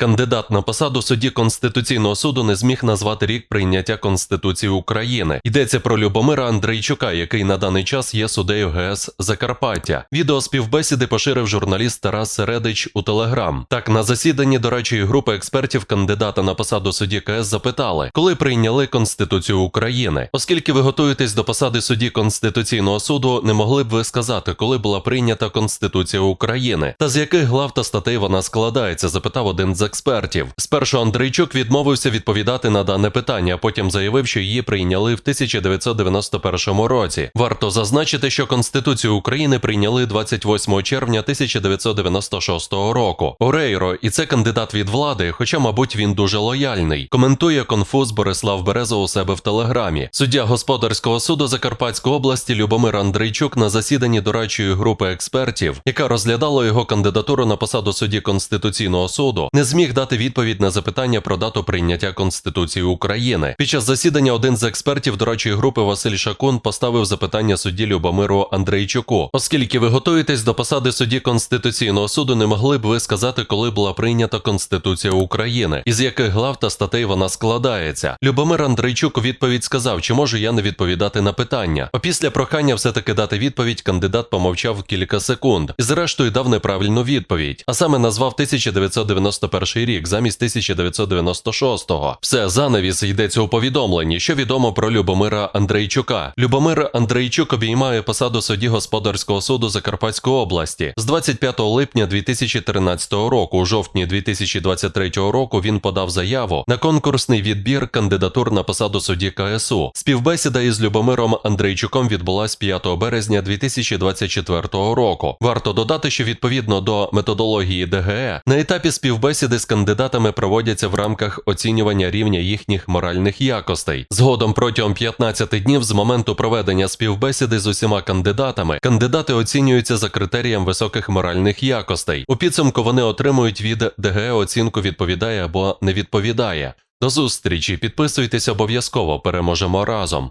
Кандидат на посаду судді Конституційного суду не зміг назвати рік прийняття Конституції України. Йдеться про Любомира Андрейчука, який на даний час є суддею ГС Закарпаття. Відео співбесіди поширив журналіст Тарас Середич у Телеграм. Так, на засіданні дорадчої групи експертів кандидата на посаду судді КС запитали, коли прийняли Конституцію України. Оскільки ви готуєтесь до посади судді Конституційного суду, не могли б ви сказати, коли була прийнята Конституція України та з яких глав та статей вона складається? запитав один з експертів. Спершу Андрійчук відмовився відповідати на дане питання, а потім заявив, що її прийняли в 1991 році. Варто зазначити, що Конституцію України прийняли 28 червня 1996 року. Орейро, і це кандидат від влади, хоча, мабуть, він дуже лояльний. Коментує конфуз Борислав Береза у себе в телеграмі. Суддя господарського суду Закарпатської області Любомир Андрійчук на засіданні дорадчої групи експертів, яка розглядала його кандидатуру на посаду судді Конституційного суду, не зміг дати відповідь на запитання про дату прийняття Конституції України. Під час засідання один з експертів дорадчої групи Василь Шакун поставив запитання судді Любомиру Андрійчуку. Оскільки ви готуєтесь до посади судді Конституційного суду, не могли б ви сказати, коли була прийнята Конституція України, із яких глав та статей вона складається. Любомир Андрійчук у відповідь сказав, чи можу я не відповідати на питання. Опісля прохання все-таки дати відповідь, кандидат помовчав кілька секунд і зрештою дав неправильну відповідь, а саме назвав 1991 рік замість 1996-го. Все занавіс йдеться у повідомленні, що відомо про Любомира Андрійчука. Любомир Андрійчук обіймає посаду судді господарського суду Закарпатської області. З 25 липня 2013 року, у жовтні 2023 року, він подав заяву на конкурсний відбір кандидатур на посаду судді КСУ. Співбесіда із Любомиром Андрійчуком відбулась 5 березня 2024 року. Варто додати, що відповідно до методології ДГЕ на етапі співбесіди з кандидатами проводяться в рамках оцінювання рівня їхніх моральних якостей. Згодом протягом 15 днів з моменту проведення співбесіди з усіма кандидатами кандидати оцінюються за критерієм високих моральних якостей. У підсумку вони отримують від ДГЕ оцінку відповідає або не відповідає. До зустрічі, підписуйтесь обов'язково, переможемо разом.